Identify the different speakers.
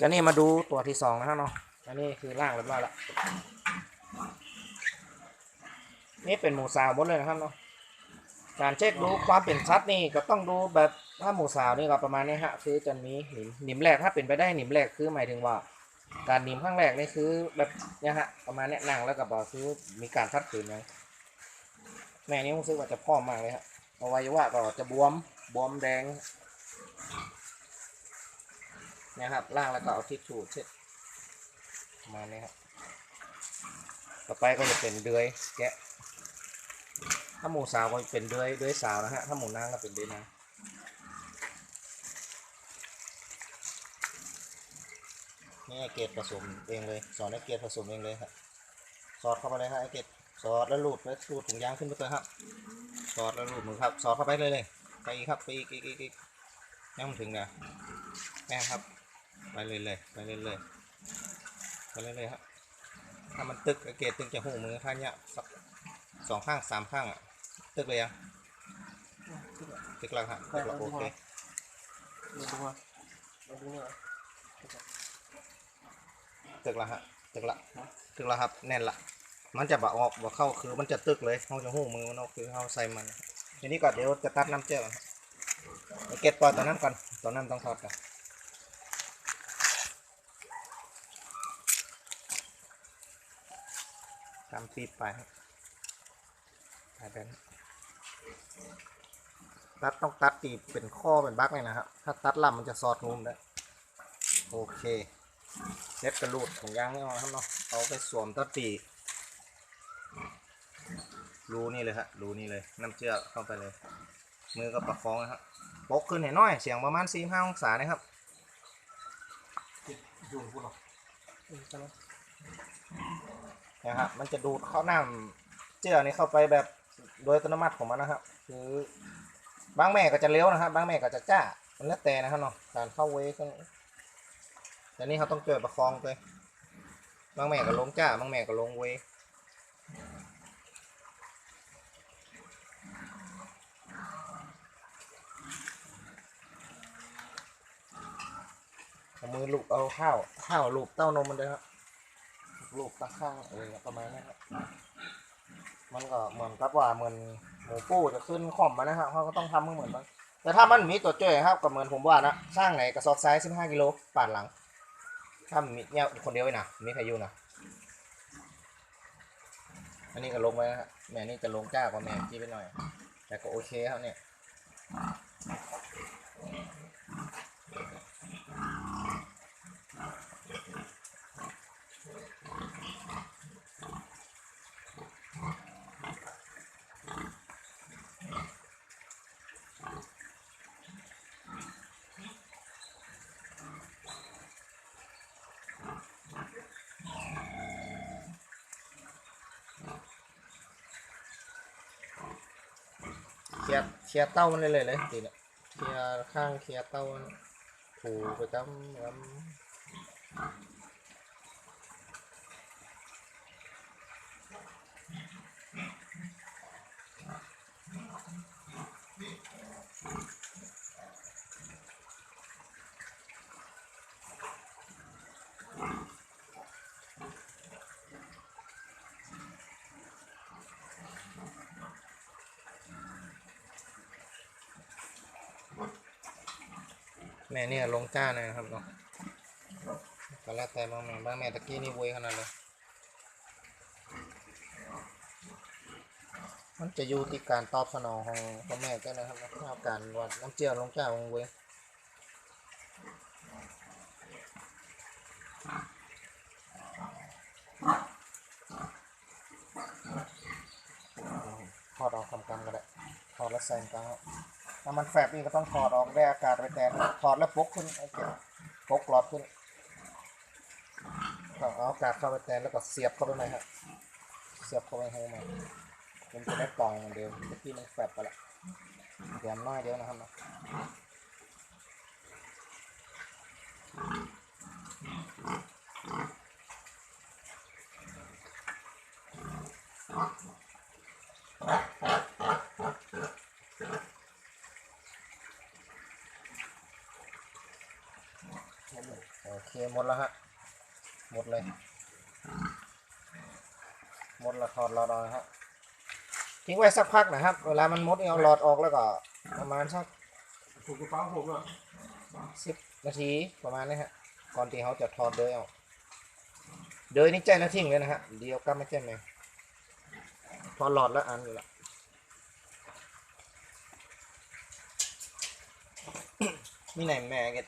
Speaker 1: ก็นี่มาดูตัวที่สองนะครับเนาะอันนี้คือล่างเรียบร้อยละนี่เป็นหมูสาวหมดเลยนะครับเนาะ การเช็คดูความเป็นชัดนี่ก็ต้องดูแบบถ้าหมูสาวนี่ก็ประมาณนี้ฮะคือจะมีหนิมหนิมแรกถ้าเป็นไปได้หนิมแรกคือหมายถึงว่า การหนิมข้างแรกนี่คือแบบเนี่ยฮะประมาณเนี้ยนั่งแล้วก็บอกคือมีการทัดขืนยังแม่นี่รู้สึกว่าจะพร้อมมากเลยฮะอวัยวะก็จะบวม บวมแดงเนี่ยครับล่างแล้วก็เอาทิชชู่เช็ดประมาณนี้ครับต่อไปก็จะเป็นเดือยแกะ ถ้าหมูสาวก็เป็นเดือยเดือยสาวนะฮะถ้าหมูนางก็เป็นเดือยนางนี่ไอเกตผสมเองเลยสอนไอเกตผสมเองเลยครับสอดเข้าไปเลยฮะไอเกตสอดแล้วลูดแล้วลูดถุงยางขึ้นไปเลยครับ สอดแล้วลูดมือครับ สอดเข้าไปเลยเลย ไปอีกครับไปอีกอีกอีกอีกยังไม่ถึงนะแม่ครับ ไปเลยเลยไปเลยเลยไปเลยเลยครับ ถ้ามันตึกไอเกตตึงจะหูมือข้างเนี้ยสักสองข้างสามข้างอะตึกเลยยังตึกแล้วครับตึกแล้วโอเค
Speaker 2: ดูดูว่าดูดูว่า
Speaker 1: ตึกแล้วฮะตึกละตึกแล้วครับแน่นละมันจะบะออกบะเข้าคือมันจะตึกเลยเขาจะหูมือมันออกคือเขาใส่มัน ทีนี้ก่อนเดี๋ยวจะตัดน้ำเจือก่อนเก็ตปล่อยตอนนั้นก่อนตอนนั้นต้องทอดกันตามปีไปไปแบบนี้ตัดต้องตัดตีเป็นข้อเป็นบักเลยนะครับ ถ้าตัดลำมันจะซอดงูมได้ โอเคเล็บกระลูดของยางไม่เอาครับเนาะเอาไปสวมตัดปี รูนี่เลยฮะรูนี่เลยน้ำเจือเข้าไปเลย มือก็ประคองนะครับปกขึ้นเห็นน้อยเสียงประมาณ4 5องศานะครับ
Speaker 2: อยู่กูหรอเออใช่ไหม
Speaker 1: นะครับมันจะดูดเข้าน้ำเจือนี่เข้าไปแบบโดยอัตโนมัติของมันนะครับ คือบางแม่ก็จะเลี้ยวนะครับ บางแม่ก็จะจ้ามันแล้วแต่นะครับเนาะการเข้าเวก็แต่นี่เขาต้องเจอประคองไปบางแม่ก็ลงจ้าบางแม่ก็ลงเว เอามือลูบเอาข้าวข้าวลูบเต้านมมันเลยครับลูบตะข้างเออประมาณนั้ครับ มันก็เหมือนกับว่าเหมือนหมูปูจะขึ้นข่อมมานะครับเขาก็ต้องทำให้เหมือนมันแต่ถ้ามันมีตัวเจ้ยครับก็เหมือนผมว่านะสร้างไหนกระสอบไซส์สิบห้ากิโลปาดหลัง ถ้ามีเนี่ยคนเดียวเองนะมีใครอยู่นะอันนี้ก็ลงไปนะฮะแม่นี่จะลงจ้ากว่าแม่จี้ไปหน่อย แต่ก็โอเคครับเนี่ย ลียร์เคลียร์เต้ามันเลยเลยเลยตีเนี่ยเคลียร์ข้างเคลียร์เต้ามันถูไปจำย้ำ แม่เนี่ยลงจ้าหน่ยนะครับเนาะก็แล้วแต่บางแม่บางแม่ตะกี้นี่เวยขนาดเลยมันจะอยู่ที่การตอบสนองของพ่อแม่ก็นะครับเนาะถ้าการว่าน้ำเจียวลงจ้าลงเวยถอดออกทำกรรมก็ได้ถอดแล้วใส่กลางเอา ถ้ามันแฟบนี่ก็ต้องถอดออกได้อากาศไปแทนถอดแล้วปกขึ้นโอเคปกหลอดขึ้นต้องเอาอากาศเข้าไปแทนแล้วก็เสียบเข้าไปไหมครับเสียบเข้าไปให้มันมันจะได้ปล่องเหมือนเดิมเมื่อกี้มันแฟบไปละเดี๋ยวน้อยเดียวนะครับเนาะ เคหมดแล้วฮะ หมดเลย หมดแล้วถอดหลอดออกนะฮะ ทิ้งไว้สักพักนะครับ เวลามันหมดนี่เอาหลอดออกแล้วก็ ประมาณสัก
Speaker 2: ถูกกระเป๋าผมอะ
Speaker 1: สิบนาทีประมาณนี้ฮะ ก่อนที่เขาจะถอดเดยเอาเดยนี่ใจนะทิ้งเลยนะฮะ เดี๋ยวกลับมาแจ้งเลยถอดหลอดแล้วอันอยู่ละมีไหนแม่เก็ต